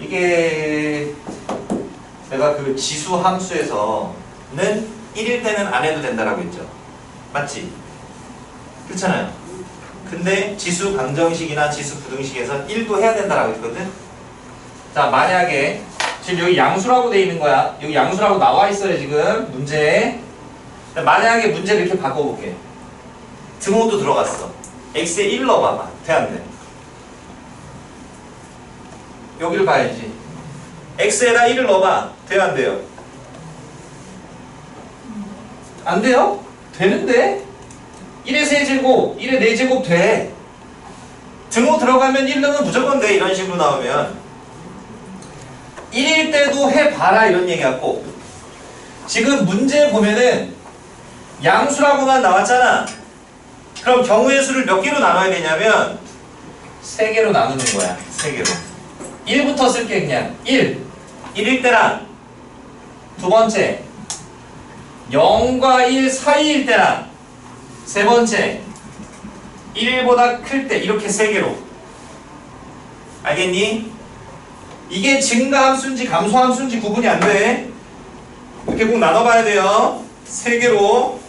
이게 내가 그 지수 함수에서는 1일 때는 안 해도 된다라고 했죠. 맞지? 그렇잖아요. 근데 지수 방정식이나 지수 부등식에서 1도 해야 된다라고 했거든. 자, 만약에 지금 여기 양수라고 돼 있는 거야. 여기 양수라고 나와 있어요, 지금. 문제에. 자, 만약에 문제를 이렇게 바꿔볼게. 등호도 들어갔어. x에 1 넣어봐봐. 돼, 안 돼? 여기를 봐야지. x에다 1을 넣어봐. 돼요, 안 돼요? 안 돼요? 되는데? 1의 세제곱, 1의 4제곱 돼. 등호 들어가면 1 넣으면 무조건 돼. 이런 식으로 나오면. 1일 때도 해봐라. 이런 얘기 같고. 지금 문제 보면은 양수라고만 나왔잖아. 그럼 경우의 수를 몇 개로 나눠야 되냐면 3개로 나누는 거야. 3개로. 1부터 쓸게 그냥. 1. 1일 때랑 두 번째 0과 1 사이일 때랑 세 번째 1보다 클 때 이렇게 세 개로 알겠니? 이게 증가함수인지 감소함수인지 구분이 안 돼. 이렇게 꼭 나눠봐야 돼요. 세 개로.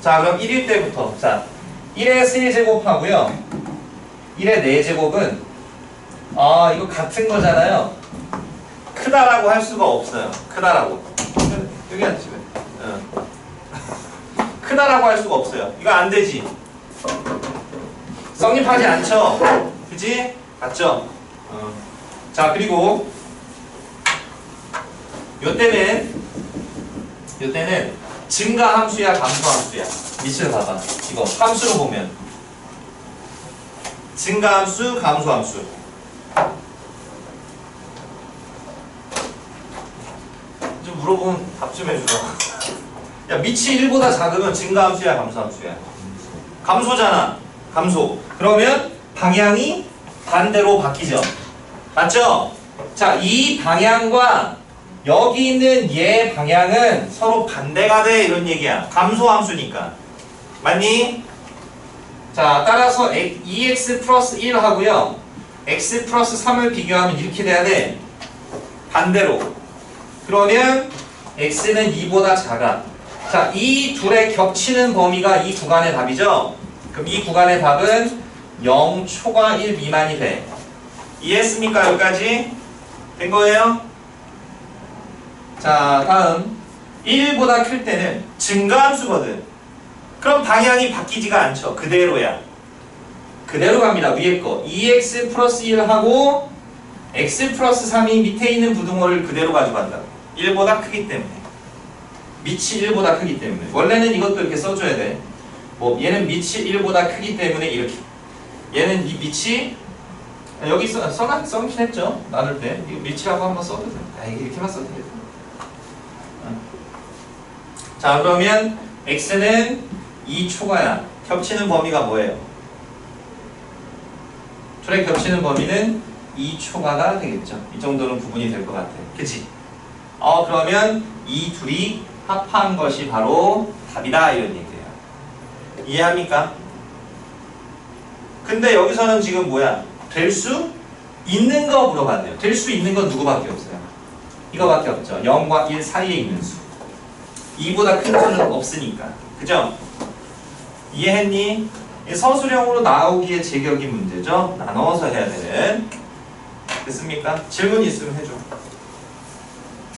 자, 그럼 1일 때부터. 자, 1의 세제곱하고요. 1의 4제곱은 아, 이거 같은 거잖아요. 크다라고 할 수가 없어요. 크다라고. 여기 앉으면. 어. 크다라고 할 수가 없어요. 이거 안 되지. 성립하지 않죠? 그지? 맞죠? 어. 자, 그리고 요 때는 요 때는 증가 함수야, 감소 함수야. 밑을 봐봐. 이거 함수로 보면 증가 함수, 감소 함수. 좀 물어보면 답 좀 해주라. 야, 밑이 1보다 작으면 증가함수야, 감소함수야? 감소잖아. 감소. 그러면 방향이 반대로 바뀌죠. 맞죠? 자, 이 방향과 여기 있는 얘 방향은 서로 반대가 돼. 이런 얘기야. 감소함수니까. 맞니? 자, 따라서 2x 플러스 1 하고요. x 플러스 3을 비교하면 이렇게 돼야 돼. 반대로. 그러면 x는 2보다 작아. 자, 이 둘의 겹치는 범위가 이 구간의 답이죠? 그럼 이 구간의 답은 0 초과 1 미만이 돼. 이해했습니까? 여기까지? 된 거예요? 자, 다음. 1보다 클 때는 증가함수거든. 그럼 방향이 바뀌지가 않죠. 그대로야. 그대로 갑니다. 위에 거. 2x 플러스 1하고 x 플러스 3이 밑에 있는 부등호를 그대로 가져간다고. 1보다 크기 때문에. 밑이 1보다 크기 때문에. 원래는 이것도 이렇게 써줘야 돼. 뭐 얘는 밑이 1보다 크기 때문에 이렇게. 얘는 이 밑이 여기 써, 써놨, 써놓긴 했죠. 나눌 때. 이거 밑이라고 한번 써도 돼. 아, 이렇게만 써도 돼. 어. 자, 그러면 x는 2 초과야. 겹치는 범위가 뭐예요? 둘의 겹치는 범위는 2 초과가 되겠죠. 이 정도는 구분이 될 것 같아. 그치? 어, 그러면 이 둘이 합한 것이 바로 답이다. 이런 얘기예요. 이해합니까? 근데 여기서는 지금 뭐야? 될 수 있는 거 물어봤네요. 될 수 있는 건 누구밖에 없어요. 이거밖에 없죠. 0과 1 사이에 있는 수. 2보다 큰 수는 없으니까. 그죠? 이해했니? 이 서술형으로 나오기에 제격인 문제죠. 나눠서 해야 되는. 됐습니까? 질문 있으면 해줘.